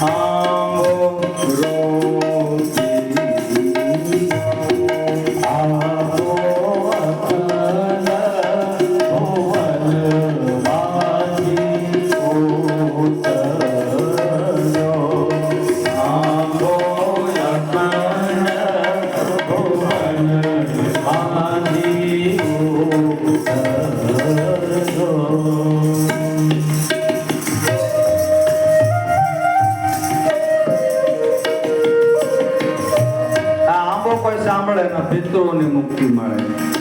아 કોઈ સાંભળે ને પિતૃઓની મુક્તિ મળે.